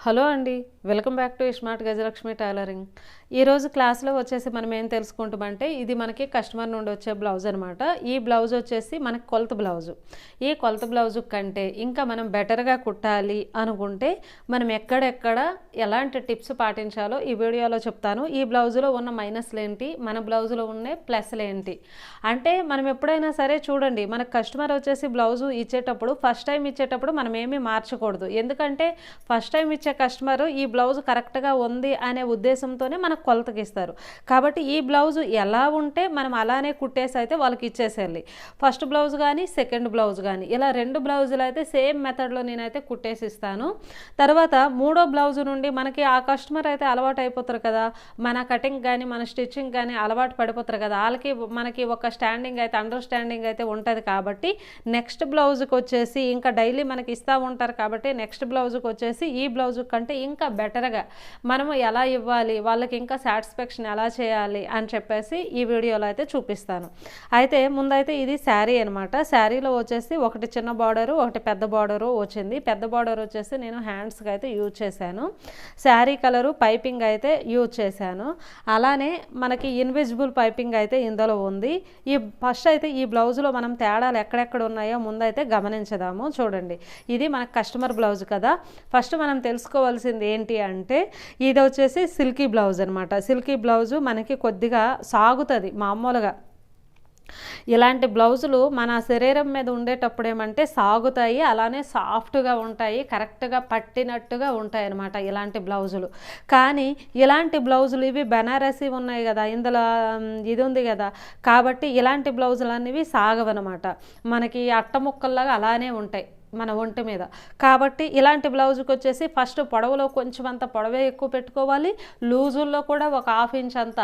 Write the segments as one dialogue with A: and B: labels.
A: Hello అండి welcome back to smart Gajalakshmi tailoring. ఈరోజు క్లాస్లో వచ్చేసి మనం ఏం తెలుసుకుంటామంటే ఇది మనకి కస్టమర్ నుండి వచ్చే బ్లౌజ్ అనమాట ఈ బ్లౌజ్ వచ్చేసి మనకి కొలత బ్లౌజు ఈ కొలత బ్లౌజు కంటే ఇంకా మనం బెటర్గా కుట్టాలి అనుకుంటే మనం ఎక్కడెక్కడ ఎలాంటి టిప్స్ పాటించాలో ఈ వీడియోలో చెప్తాను. ఈ బ్లౌజులో ఉన్న మైనస్లు ఏంటి? మన బ్లౌజులో ఉన్న ప్లస్లు ఏంటి? అంటే మనం ఎప్పుడైనా సరే చూడండి మన కస్టమర్ వచ్చేసి బ్లౌజు ఇచ్చేటప్పుడు ఫస్ట్ టైం ఇచ్చేటప్పుడు మనం ఏమీ మార్చకూడదు. ఎందుకంటే ఫస్ట్ టైం ఇచ్చే కస్టమర్ ఈ బ్లౌజ్ కరెక్ట్గా ఉంది అనే ఉద్దేశంతోనే మనకు కొలతకి ఇస్తారు కాబట్టి ఈ బ్లౌజ్ ఎలా ఉంటే మనం అలానే కుట్టేసి అయితే వాళ్ళకి ఇచ్చేసేయాలి. ఫస్ట్ బ్లౌజ్ కానీ సెకండ్ బ్లౌజ్ కానీ ఇలా రెండు బ్లౌజులు అయితే సేమ్ మెథడ్లో నేనైతే కుట్టేసి ఇస్తాను. తర్వాత మూడో బ్లౌజ్ నుండి మనకి ఆ కస్టమర్ అయితే అలవాటు అయిపోతారు కదా మన కటింగ్ కానీ మన స్టిచ్చింగ్ కానీ అలవాటు పడిపోతారు కదా వాళ్ళకి మనకి ఒక స్టాండింగ్ అయితే అండర్స్టాండింగ్ అయితే ఉంటుంది కాబట్టి నెక్స్ట్ బ్లౌజ్కి వచ్చేసి ఇంకా డైలీ మనకి ఇస్తూ ఉంటారు కాబట్టి నెక్స్ట్ బ్లౌజ్కి వచ్చేసి ఈ బ్లౌజ్ కంటే ఇంకా బెటర్గా మనము ఎలా ఇవ్వాలి వాళ్ళకి ఇంకా సాటిస్ఫాక్షన్ ఎలా చేయాలి అని చెప్పేసి ఈ వీడియోలో అయితే చూపిస్తాను. అయితే ముందైతే ఇది శారీ అనమాట శారీలో వచ్చేసి ఒకటి చిన్న బార్డరు ఒకటి పెద్ద బార్డరు వచ్చింది. పెద్ద బార్డర్ వచ్చేసి నేను హ్యాండ్స్కి అయితే యూజ్ చేశాను. శారీ కలరు పైపింగ్ అయితే యూజ్ చేశాను. అలానే మనకి ఇన్విజిబుల్ పైపింగ్ అయితే ఇందులో ఉంది. ఈ ఫస్ట్ అయితే ఈ బ్లౌజ్లో మనం తేడాలు ఎక్కడెక్కడ ఉన్నాయో ముందైతే గమనించదాము. చూడండి. ఇది మనకు కస్టమర్ బ్లౌజ్ కదా. ఫస్ట్ మనం తెలుసుకోవాల్సింది ఏంటి అంటే ఇది వచ్చేసి సిల్కీ బ్లౌజ్ అనమాట సిల్కీ బ్లౌజు మనకి కొద్దిగా సాగుతుంది మామూలుగా. ఇలాంటి బ్లౌజులు మన శరీరం మీద ఉండేటప్పుడు ఏమంటే సాగుతాయి అలానే సాఫ్ట్గా ఉంటాయి కరెక్ట్గా పట్టినట్టుగా ఉంటాయి అనమాట ఇలాంటి బ్లౌజులు. కానీ ఇలాంటి బ్లౌజులు ఇవి బెనారసీ ఉన్నాయి కదా ఇందులో ఇది ఉంది కదా కాబట్టి ఇలాంటి బ్లౌజులు అనేవి సాగవనమాట మనకి అట్ట ముక్కల్లాగా అలానే ఉంటాయి. మన ఒంటి మీద. కాబట్టి ఇలాంటి బ్లౌజ్కి వచ్చేసి ఫస్ట్ పొడవులో కొంచెం అంత పొడవే ఎక్కువ పెట్టుకోవాలి. లూజుల్లో కూడా ఒక హాఫ్ ఇంచ్ అంత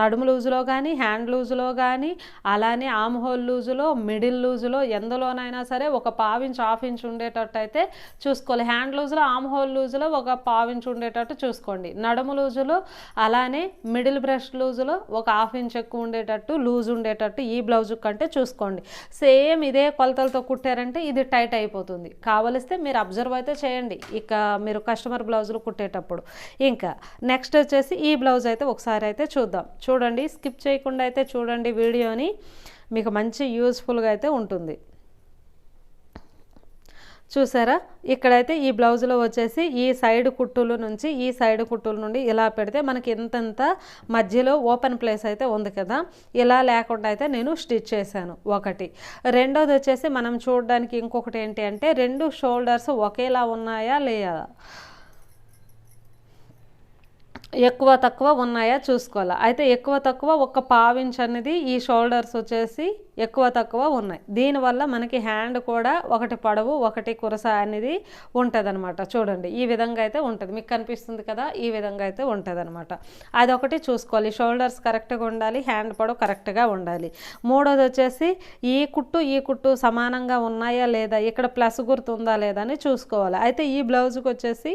A: నడుము లూజులో కానీ హ్యాండ్ లూజులో కానీ అలానే ఆమ్ హోల్ లూజులో మిడిల్ లూజులో ఎందులోనైనా సరే ఒక పావించ్ హాఫ్ ఇంచ్ ఉండేటట్టు అయితే చూసుకోవాలి. హ్యాండ్ లూజులో ఆమ్ హోల్ లూజులో ఒక పావించ్ ఉండేటట్టు చూసుకోండి. నడుము లూజులో అలానే మిడిల్ బ్రష్ లూజులో ఒక హాఫ్ ఇంచ్ ఎక్కువ ఉండేటట్టు లూజ్ ఉండేటట్టు ఈ బ్లౌజ్ కంటే చూసుకోండి. సేమ్ ఇదే కొలతలతో కుట్టారంటే ఇది టైట్ అయిపోతుంది. కావలిస్తే మీరు అబ్జర్వ్ అయితే చేయండి. ఇక మీరు కస్టమర్ బ్లౌజులు కుట్టేటప్పుడు. ఇంకా నెక్స్ట్ వచ్చేసి ఈ బ్లౌజ్ అయితే ఒకసారి అయితే చూద్దాం. చూడండి స్కిప్ చేయకుండా అయితే చూడండి వీడియోని. మీకు మంచి యూస్ఫుల్గా అయితే ఉంటుంది. చూసారా? ఇక్కడైతే ఈ బ్లౌజ్లో వచ్చేసి ఈ సైడ్ కుట్టుల నుంచి ఈ సైడ్ కుట్టుల నుండి ఇలా పెడితే మనకి ఇంతంత మధ్యలో ఓపెన్ ప్లేస్ అయితే ఉంది కదా? ఇలా లేకుండా అయితే నేను స్టిచ్ చేశాను ఒకటి. రెండోది వచ్చేసి మనం చూడడానికి ఇంకొకటి ఏంటి అంటే రెండు షోల్డర్స్ ఒకేలా ఉన్నాయా లేదా ఎక్కువ తక్కువ ఉన్నాయా చూసుకోవాలి. అయితే ఎక్కువ తక్కువ ఒక పావించ్ అనేది ఈ షోల్డర్స్ వచ్చేసి ఎక్కువ తక్కువ ఉన్నాయి. దీనివల్ల మనకి హ్యాండ్ కూడా ఒకటి పొడవు ఒకటి కురస అనేది ఉంటుంది చూడండి ఈ విధంగా అయితే ఉంటుంది. మీకు కనిపిస్తుంది కదా ఈ విధంగా అయితే ఉంటుంది అనమాట అదొకటి చూసుకోవాలి. షోల్డర్స్ కరెక్ట్గా ఉండాలి హ్యాండ్ పొడవు కరెక్ట్గా ఉండాలి. మూడోది వచ్చేసి ఈ కుట్టు ఈ కుట్టు సమానంగా ఉన్నాయా లేదా ఇక్కడ ప్లస్ గుర్తు ఉందా లేదా అని చూసుకోవాలి. అయితే ఈ బ్లౌజ్కి వచ్చేసి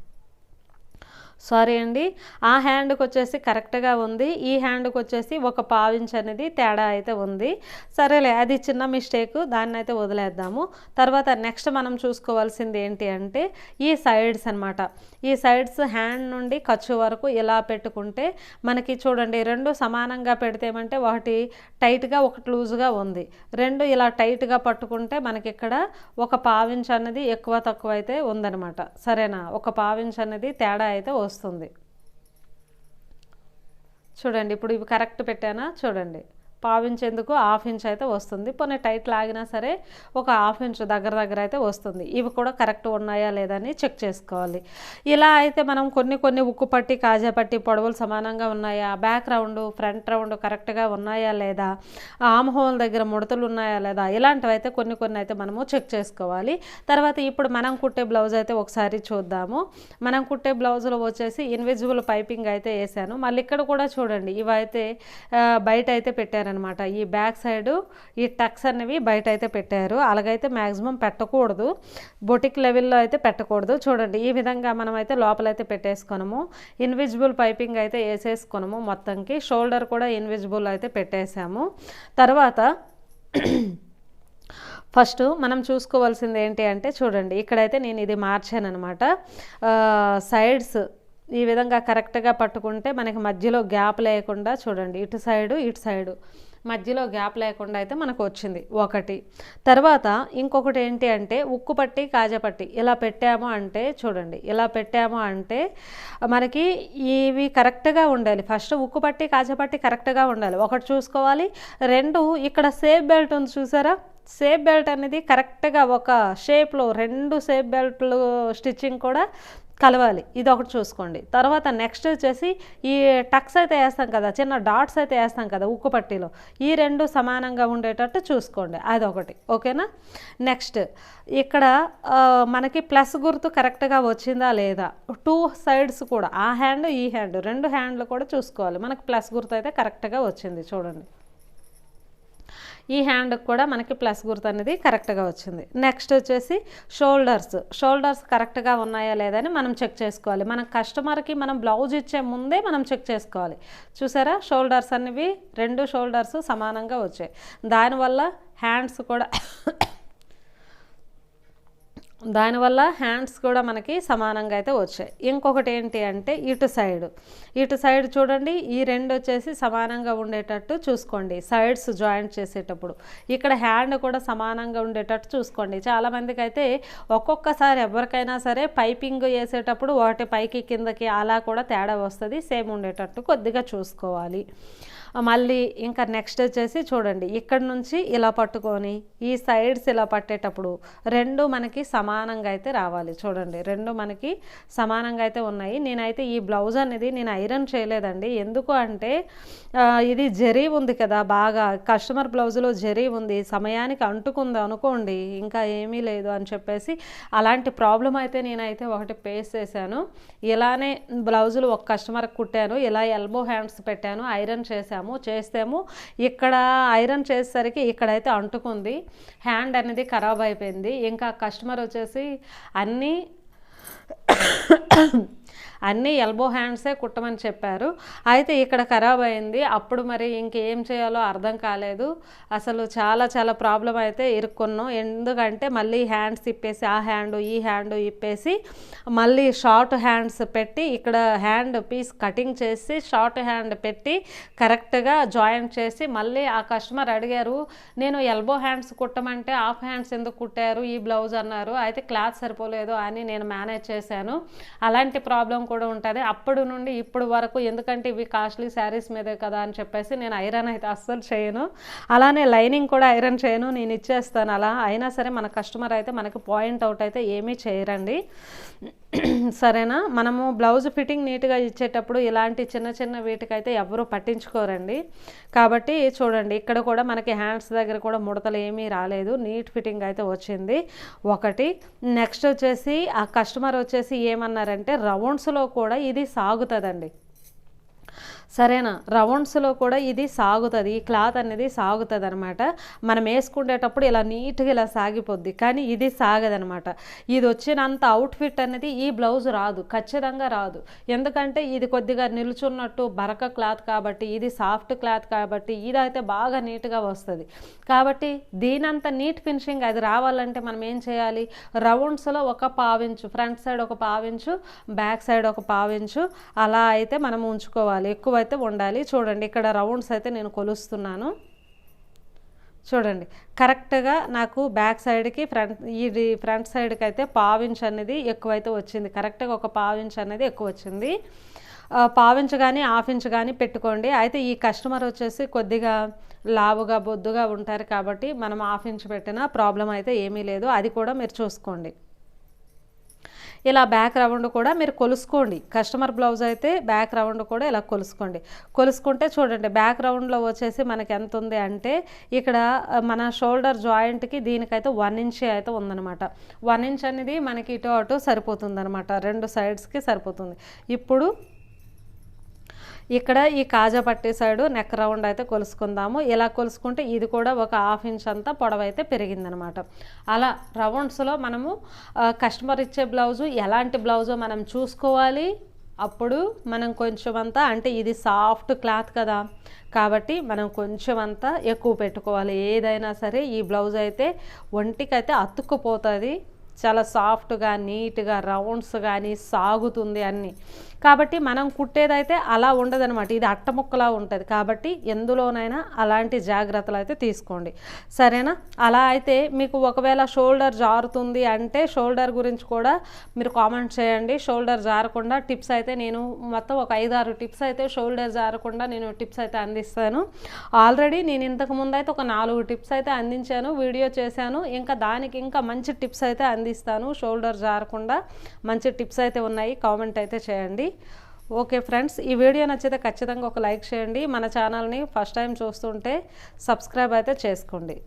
A: సారీ అండి. ఆ హ్యాండ్కి వచ్చేసి కరెక్ట్గా ఉంది. ఈ హ్యాండ్కి వచ్చేసి ఒక పావించ్ అనేది తేడా అయితే ఉంది. సరేలే అది చిన్న మిస్టేక్ దాన్ని అయితే వదిలేద్దాము. తర్వాత నెక్స్ట్ మనం చూసుకోవాల్సింది ఏంటి అంటే ఈ సైడ్స్ అన్నమాట. ఈ సైడ్స్ హ్యాండ్ నుండి ఖర్చు వరకు ఇలా పెట్టుకుంటే మనకి చూడండి రెండు సమానంగా పెడితే ఏమంటే ఒకటి టైట్గా ఒకటి లూజ్గా ఉంది. రెండు ఇలా టైట్గా పట్టుకుంటే మనకి ఇక్కడ ఒక పావించ్ అనేది ఎక్కువ తక్కువ అయితే ఉందన్నమాట. సరేనా? ఒక పావించ్ అనేది తేడా అయితే వస్తుంది. వస్తుంది. చూడండి ఇప్పుడు ఇవి కరెక్ట్ పెట్టానా? చూడండి. పావించేందుకు హాఫ్ ఇంచ్ అయితే వస్తుంది. పోనీ టైట్ లాగినా సరే ఒక హాఫ్ ఇంచ్ దగ్గర దగ్గర అయితే వస్తుంది. ఇవి కూడా కరెక్ట్ ఉన్నాయా లేదా అని చెక్ చేసుకోవాలి. ఇలా అయితే మనం కొన్ని కొన్ని ఉక్కు పట్టి కాజా పట్టి పొడవులు సమానంగా ఉన్నాయా? బ్యాక్ రౌండ్ ఫ్రంట్ రౌండ్ కరెక్ట్గా ఉన్నాయా లేదా? ఆమ్ హోల్ దగ్గర ముడతలు ఉన్నాయా లేదా? ఇలాంటివి అయితే కొన్ని కొన్ని అయితే మనము చెక్ చేసుకోవాలి. తర్వాత ఇప్పుడు మనం కుట్టే బ్లౌజ్ అయితే ఒకసారి చూద్దాము. మనం కుట్టే బ్లౌజ్లో వచ్చేసి ఇన్విజిబుల్ పైపింగ్ అయితే వేసాను. మళ్ళీ ఇక్కడ కూడా చూడండి ఇవైతే బయట అయితే పెట్టారనమాట ఈ బ్యాక్ సైడ్ ఈ టక్స్ అనేవి బయట అయితే పెట్టారు. అలాగైతే మ్యాక్సిమం పెట్టకూడదు. బొటిక్ లెవెల్లో అయితే పెట్టకూడదు. చూడండి ఈ విధంగా మనం అయితే లోపలైతే పెట్టేసుకున్నాము. ఇన్విజిబుల్ పైపింగ్ అయితే వేసేసుకున్నాము మొత్తంకి. షోల్డర్ కూడా ఇన్విజిబుల్ అయితే పెట్టేసాము తర్వాత ఫస్ట్ మనం చూసుకోవాల్సింది ఏంటి అంటే చూడండి ఇక్కడైతే నేను ఇది మార్చాను అనమాట సైడ్స్ ఈ విధంగా కరెక్ట్గా పట్టుకుంటే మనకి మధ్యలో గ్యాప్ లేకుండా చూడండి ఇటు సైడు ఇటు సైడు మధ్యలో గ్యాప్ లేకుండా అయితే మనకు వచ్చింది ఒకటి. తర్వాత ఇంకొకటి ఏంటి అంటే ఉక్కు పట్టి కాజపట్టి ఇలా పెట్టాము అంటే చూడండి ఇలా పెట్టాము అంటే మనకి ఇవి కరెక్ట్గా ఉండాలి. ఫస్ట్ ఉక్కు పట్టి కాజపట్టి కరెక్ట్గా ఉండాలి. ఒకటి చూసుకోవాలి. రెండు ఇక్కడ సేఫ్ బెల్ట్ ఉంది చూసారా? సేఫ్ బెల్ట్ అనేది కరెక్ట్గా ఒక షేప్లో రెండు సేఫ్ బెల్ట్లు స్టిచ్చింగ్ కూడా కలవాలి. ఇది ఒకటి చూసుకోండి. తర్వాత నెక్స్ట్ వచ్చేసి ఈ టక్స్ అయితే వేస్తాం కదా చిన్న డాట్స్ అయితే వేస్తాం కదా ఉక్కు పట్టీలో. ఈ రెండు సమానంగా ఉండేటట్టు చూసుకోండి. అదొకటి. ఓకేనా? నెక్స్ట్ ఇక్కడ మనకి ప్లస్ గుర్తు కరెక్ట్గా వచ్చిందా లేదా? టూ సైడ్స్ కూడా. ఆ హ్యాండ్ ఈ హ్యాండ్ రెండు హ్యాండ్లు కూడా చూసుకోవాలి. మనకి ప్లస్ గుర్తు అయితే కరెక్ట్గా వచ్చింది. చూడండి. ఈ హ్యాండ్కి కూడా మనకి ప్లస్ గుర్తు అనేది కరెక్ట్గా వచ్చింది. నెక్స్ట్ వచ్చేసి షోల్డర్స్ షోల్డర్స్ కరెక్ట్గా ఉన్నాయా లేదని మనం చెక్ చేసుకోవాలి. మన కస్టమర్కి మనం బ్లౌజ్ ఇచ్చే ముందే మనం చెక్ చేసుకోవాలి. చూసారా? షోల్డర్స్ అనేవి రెండు షోల్డర్స్ సమానంగా వచ్చాయి. దానివల్ల హ్యాండ్స్ కూడా దానివల్ల హ్యాండ్స్ కూడా మనకి సమానంగా అయితే వచ్చాయి. ఇంకొకటి ఏంటి అంటే ఇటు సైడ్. ఇటు సైడ్ చూడండి ఈ రెండు వచ్చేసి సమానంగా ఉండేటట్టు చూసుకోండి. సైడ్స్ జాయింట్ చేసేటప్పుడు. ఇక్కడ హ్యాండ్ కూడా సమానంగా ఉండేటట్టు చూసుకోండి. చాలామందికి అయితే ఒక్కొక్కసారి ఎవరికైనా సరే పైపింగ్ వేసేటప్పుడు ఒకటి పైకి కిందకి అలా కూడా తేడా వస్తుంది. సేమ్ ఉండేటట్టు కొద్దిగా చూసుకోవాలి. మళ్ళీ ఇంకా నెక్స్ట్ వచ్చేసి చూడండి ఇక్కడ నుంచి ఇలా పట్టుకొని ఈ సైడ్స్ ఇలా పట్టేటప్పుడు రెండు మనకి సమానంగా అయితే రావాలి. చూడండి రెండు మనకి సమానంగా అయితే ఉన్నాయి. నేనైతే ఈ బ్లౌజ్ అనేది నేను ఐరన్ చేయలేదండి. ఎందుకు అంటే ఇది జరీ ఉంది కదా బాగా కస్టమర్ బ్లౌజ్లో జరీ ఉంది. సమయానికి అంటుకుంది అనుకోండి ఇంకా ఏమీ లేదు అని చెప్పేసి అలాంటి ప్రాబ్లం అయితే నేనైతే ఒకటి పేస్ చేశాను. ఇలానే బ్లౌజులు ఒక కస్టమర్కి కుట్టాను. ఇలా ఎల్బో హ్యాండ్స్ పెట్టాను ఐరన్ చేశాను. చేసాము చేస్తేమో. ఇక్కడ ఐరన్ చేసేసరికి ఇక్కడైతే అంటుకుంది. హ్యాండ్ అనేది ఖరాబ్ అయిపోయింది. ఇంకా కస్టమర్ వచ్చేసి అన్నీ అన్నీ ఎల్బో హ్యాండ్సే కుట్టమని చెప్పారు. అయితే ఇక్కడ ఖరాబ్ అయింది. అప్పుడు మరి ఇంకేం చేయాలో అర్థం కాలేదు. అసలు చాలా చాలా ప్రాబ్లం అయితే ఇరుక్కున్నాం. ఎందుకంటే మళ్ళీ హ్యాండ్స్ ఇప్పేసి ఆ హ్యాండ్ ఈ హ్యాండ్ ఇప్పేసి మళ్ళీ షార్ట్ హ్యాండ్స్ పెట్టి ఇక్కడ హ్యాండ్ పీస్ కటింగ్ చేసి షార్ట్ హ్యాండ్ పెట్టి కరెక్ట్గా జాయింట్ చేసి మళ్ళీ ఆ కస్టమర్ అడిగారు నేను ఎల్బో హ్యాండ్స్ కుట్టమంటే హాఫ్ హ్యాండ్స్ ఎందుకు కుట్టారు? ఈ బ్లౌజ్ అన్నారు. అయితే క్లాత్ సరిపోలేదు అని నేను మేనేజ్ చేశాను. అలాంటి ప్రాబ్లం కూడా ఉంటుంది. అప్పుడు నుండి ఇప్పుడు వరకు ఎందుకంటే ఇవి కాస్ట్లీ శారీస్ మీదే కదా అని చెప్పేసి నేను ఐరన్ అయితే అస్సలు చేయను. అలానే లైనింగ్ కూడా ఐరన్ చేయను. నేను ఇచ్చేస్తాను అలా. అయినా సరే మన కస్టమర్ అయితే మనకి పాయింట్ అవుట్ అయితే ఏమీ చేయరండి. సరేనా? మనము బ్లౌజ్ ఫిట్టింగ్ నీట్గా ఇచ్చేటప్పుడు ఇలాంటి చిన్న చిన్న వీటికైతే ఎవరు పట్టించుకోరండి. కాబట్టి చూడండి ఇక్కడ కూడా మనకి హ్యాండ్స్ దగ్గర కూడా ముడతలు ఏమీ రాలేదు. నీట్ ఫిట్టింగ్ అయితే వచ్చింది. ఒకటి నెక్స్ట్ వచ్చేసి ఆ కస్టమర్ వచ్చేసి ఏమన్నారంటే రౌండ్స్లో కూడా ఇది సాగుతుందండి. సరేనా? రౌండ్స్లో కూడా ఇది సాగుతుంది. ఈ క్లాత్ అనేది సాగుతుంది అనమాట మనం వేసుకునేటప్పుడు ఇలా నీట్గా ఇలా సాగిపోద్ది. కానీ ఇది సాగదనమాట. ఇది వచ్చినంత అవుట్ఫిట్ అనేది ఈ బ్లౌజ్ రాదు. ఖచ్చితంగా రాదు. ఎందుకంటే ఇది కొద్దిగా నిల్చున్నట్టు బరక క్లాత్ కాబట్టి ఇది సాఫ్ట్ క్లాత్ కాబట్టి ఇది అయితే బాగా నీట్గా వస్తుంది. కాబట్టి దీనంత నీట్ ఫినిషింగ్ అది రావాలంటే మనం ఏం చేయాలి? రౌండ్స్లో ఒక పావించు ఫ్రంట్ సైడ్ ఒక పావించు బ్యాక్ సైడ్ ఒక పావించు. అలా అయితే మనం ఉంచుకోవాలి. ఎక్కువ అయితే ఉండాలి. చూడండి ఇక్కడ రౌండ్స్ అయితే నేను కొలుస్తున్నాను. చూడండి కరెక్ట్గా నాకు బ్యాక్ సైడ్కి ఫ్రంట్ ఇది ఫ్రంట్ సైడ్కి అయితే పావించ్ అనేది ఎక్కువైతే వచ్చింది. కరెక్ట్గా ఒక పావించ్ అనేది ఎక్కువ వచ్చింది. పావించ్ కానీ హాఫ్ ఇంచ్ కానీ పెట్టుకోండి. అయితే ఈ కస్టమర్ వచ్చేసి కొద్దిగా లావుగా బొద్దుగా ఉంటారు కాబట్టి మనం హాఫ్ ఇంచ్ పెట్టినా ప్రాబ్లం అయితే ఏమీ లేదు. అది కూడా మీరు చూసుకోండి. ఇలా బ్యాక్ రౌండ్ కూడా మీరు కొలుసుకోండి. కస్టమర్ బ్లౌజ్ అయితే బ్యాక్ రౌండ్ కూడా ఇలా కొలుసుకోండి. కొలుసుకుంటే చూడండి బ్యాక్ రౌండ్లో వచ్చేసి మనకి ఎంత ఉంది అంటే ఇక్కడ మన షోల్డర్ జాయింట్కి దీనికైతే వన్ ఇంచ్ అయితే ఉందన్నమాట. వన్ ఇంచ్ అనేది మనకి ఇటు అటు సరిపోతుంది అనమాట రెండు సైడ్స్కి సరిపోతుంది. ఇప్పుడు ఇక్కడ ఈ కాజా పట్టీ సైడు నెక్ రౌండ్ అయితే కొలుసుకుందాము. ఇలా కొలుసుకుంటే ఇది కూడా ఒక హాఫ్ ఇంచ్ అంతా పొడవైతే పెరిగిందనమాట. అలా రౌండ్స్లో మనము కస్టమర్ ఇచ్చే బ్లౌజు ఎలాంటి బ్లౌజో మనం చూసుకోవాలి అప్పుడు మనం కొంచెం అంతా అంటే ఇది సాఫ్ట్ క్లాత్ కదా కాబట్టి మనం కొంచెం అంతా ఎక్కువ పెట్టుకోవాలి. ఏదైనా సరే ఈ బ్లౌజ్ అయితే ఒంటికైతే అతుక్కుపోతుంది. చాలా సాఫ్ట్గా నీట్గా రౌండ్స్ కానీ సాగుతుంది అన్నీ. కాబట్టి మనం కుట్టేదైతే అలా ఉండదనమాట ఇది అట్టముక్కలా ఉంటుంది. కాబట్టి ఎందులోనైనా అలాంటి జాగ్రత్తలు అయితే తీసుకోండి. సరేనా? అలా అయితే మీకు ఒకవేళ షోల్డర్ జారుతుంది అంటే షోల్డర్ గురించి కూడా మీరు కామెంట్ చేయండి. షోల్డర్ జారకుండా టిప్స్ అయితే నేను మొత్తం ఒక ఐదారు టిప్స్ అయితే షోల్డర్ జారకుండా నేను టిప్స్ అయితే అందిస్తాను. ఆల్రెడీ నేను ఇంతకు ముందు అయితే ఒక నాలుగు టిప్స్ అయితే అందించాను వీడియో చేశాను. ఇంకా దానికి ఇంకా మంచి టిప్స్ అయితే అందిస్తాను. షోల్డర్ జారకుండా మంచి టిప్స్ అయితే ఉన్నాయి. కామెంట్ అయితే చేయండి. ఓకే ఫ్రెండ్స్ ఈ వీడియో నచ్చితే ఖచ్చితంగా ఒక లైక్ చేయండి. మన ఛానల్ని ఫస్ట్ టైం చూస్తుంటే సబ్స్క్రైబ్ అయితే చేసుకోండి.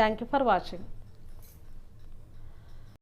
A: Thank you for watching.